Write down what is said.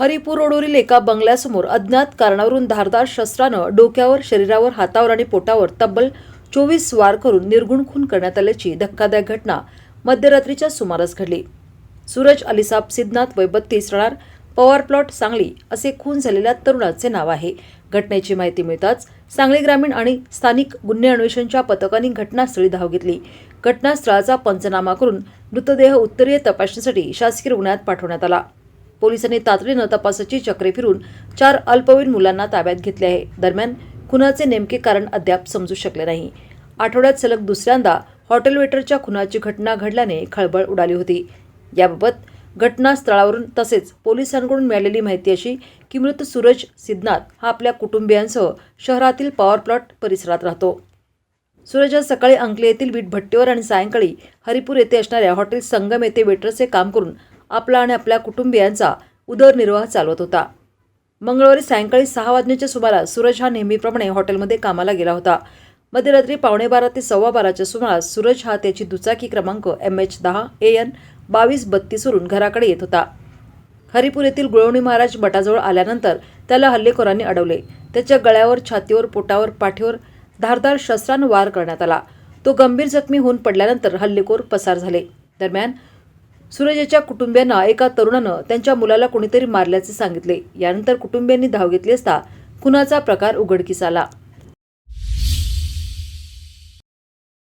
हरिपूर रोडवरील एका बंगल्यासमोर अज्ञात कारणावरून धारदार शस्त्रानं डोक्यावर शरीरावर हातावर आणि पोटावर तब्बल चोवीस वार करून निर्गुण खून करण्यात आल्याची धक्कादायक घटना मध्यरात्रीच्या सुमारास घडली. सूरज अलिसाब सिद्धनाथ वय बत्तीस राहणार पवार प्लॉट सांगली असे खून झालेल्या तरुणाचे नाव आहे. घटनेची माहिती मिळताच सांगली ग्रामीण आणि स्थानिक गुन्हे अन्वेषणच्या पथकांनी घटनास्थळी धाव घेतली. घटनास्थळाचा पंचनामा करून मृतदेह उत्तरीय तपासणीसाठी शासकीय रुग्णालयात पाठवण्यात आला. पोलिसांनी तातडीनं तपासाची चक्रे फिरून चार अल्पवयीन मुलांना ताब्यात घेतले आहे. दरम्यान खुनाचे नेमके कारण अद्याप समजू शकले नाही. आठवड्यात सलग दुसऱ्यांदा हॉटेल वेटरच्या खुनाची घटना घडल्याने खळबळ उडाली होती. याबाबत घटनास्थळावरून तसेच पोलिसांकडून मिळालेली माहिती अशी की मृत सूरज सिद्धनाथ हा आपल्या कुटुंबियांसह शहरातील पॉवर प्लॉट परिसरात राहतो. सूरज आज सकाळी अंकले येथील वीट भट्टीवर आणि सायंकाळी हरिपूर येथे असणाऱ्या हॉटेल संगम येथे वेटरचे काम करून आपला आणि आपल्या कुटुंबियांचा उदरनिर्वाह चालवत होता. मंगळवारी सायंकाळी सहा वाजण्याच्या सुमारास सूरज हा नेहमीप्रमाणे हॉटेलमध्ये कामाला गेला होता. मध्यरात्री पावणे बारा ते सव्वा बाराच्या सुमारास सूरज हा त्याची दुचाकी क्रमांक एम एच दहा ए एन बावीस बत्तीसवरून घराकडे येत होता. हरिपूर येथील गुळवणी महाराज बटाजवळ आल्यानंतर त्याला हल्लेखोरांनी अडवले. त्याच्या गळ्यावर छातीवर पोटावर पाठीवर धारदार शस्त्रानं वार करण्यात आला. तो गंभीर जखमी होऊन पडल्यानंतर हल्लेखोर पसार झाले. दरम्यान सूरज कुटुंबियांना एका तरुणानं त्यांच्या मुलाला कोणीतरी मारल्याचे सांगितले. यानंतर कुटुंबियांनी धाव घेतली असता खुनाचा प्रकार उघडकीस आला.